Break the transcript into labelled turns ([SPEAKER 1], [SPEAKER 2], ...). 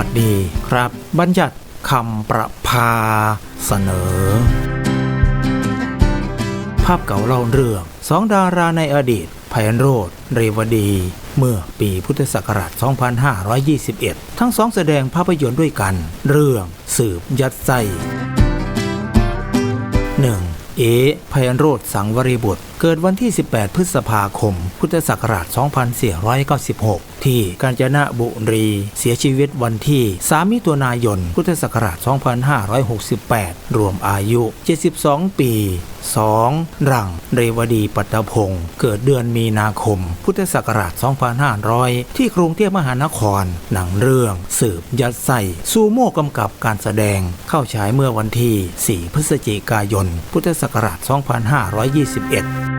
[SPEAKER 1] วัสดีครับ บัญญัติคำประพาเสนอ ภาพเก่าเล่าเรื่องสองดาราในอดีตไพโรธเรวดี เมื่อปีพุทธศักราช 2521 ทั้งสองแสดงภาพยนตร์ด้วยกัน เรื่องสืบยัดไส้ 1. เอไพโรธสังวรีบุตร เกิดวันที่ 18 พฤษภาคม พุทธศักราช 2496 ที่กาญจนบุรี เสียชีวิตวันที่ 3 มิถุนายน พุทธศักราช 2568 รวมอายุ 72 ปี 2. รัง เรวดีปัตตพงศ์เกิดเดือนมีนาคม พุทธศักราช 2500 ที่กรุงเทพมหานคร หนังเรื่อง สืบยัดไส้ซูโม่กำกับการแสดง เข้าฉายเมื่อวันที่ 4 พฤศจิกายน พุทธศักราช 2521